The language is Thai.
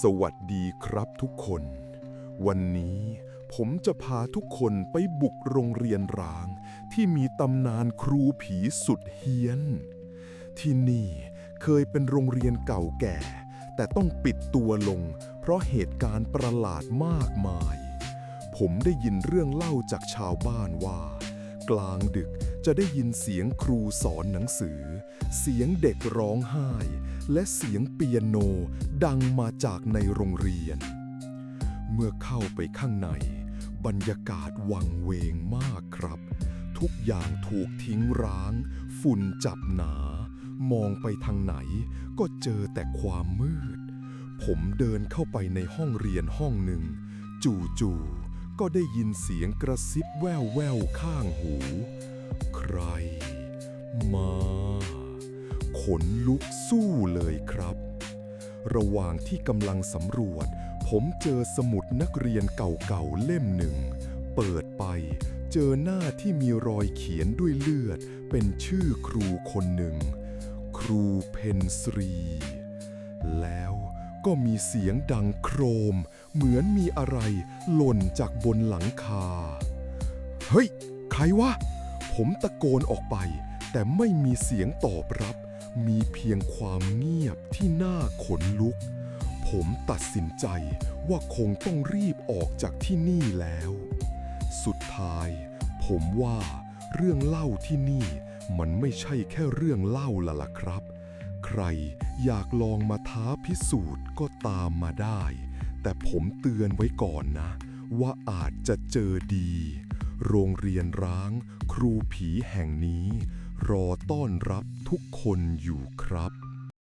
สวัสดีครับทุกคน วันนี้ผมจะพาทุกคนไปบุกโรงเรียนร้าง ที่มีตำนานครูผีสุดเฮี้ยน ที่นี่เคยเป็นโรงเรียนเก่าแก่ แต่ต้องปิดตัวลง เพราะเหตุการณ์ประหลาดมากมาย ผมได้ยินเรื่องเล่าจากชาวบ้านว่า กลางดึกจะได้ยินเสียงครูสอนหนังสือ เสียงเด็กร้องไห้และเสียงเปียโนดังมาจากในโรงเรียน เมื่อเข้าไปข้างใน บรรยากาศวังเวงมากครับ ทุกอย่างถูกทิ้งร้าง ฝุ่นจับหนา มองไปทางไหนก็เจอแต่ความมืด ผมเดินเข้าไปในห้องเรียนห้องหนึ่ง จู่ๆก็ได้ยินเสียงกระซิบแว่วแววๆข้างหู ใคร มา ขนลุกสู้เลยครับ ระหว่างที่กำลังสำรวจ ผมเจอสมุดนักเรียนเก่าๆเล่มหนึ่ง เปิดไปเจอหน้าที่มีรอยเขียนด้วยเลือด เป็นชื่อครูคนหนึ่ง ครูเพนสรี แล้วก็มีเสียงดังโครม เหมือนมีอะไรหล่นจากบนหลังคา เฮ้ย ใครวะ ผมตะโกนออกไป แต่ไม่มีเสียงตอบรับ มีเพียงความเงียบที่น่าขนลุก ผมตัดสินใจว่าคงต้องรีบออกจากที่นี่แล้ว สุดท้าย ผมว่าเรื่องเล่าที่นี่มันไม่ใช่แค่เรื่องเล่าละล่ะครับ ใครอยากลองมาท้าพิสูจน์ก็ตามมาได้ แต่ผมเตือนไว้ก่อนนะ ว่าอาจจะเจอดี โรงเรียนร้าง ครูผีแห่งนี้ รอต้อนรับ ทุกคนอยู่ครับ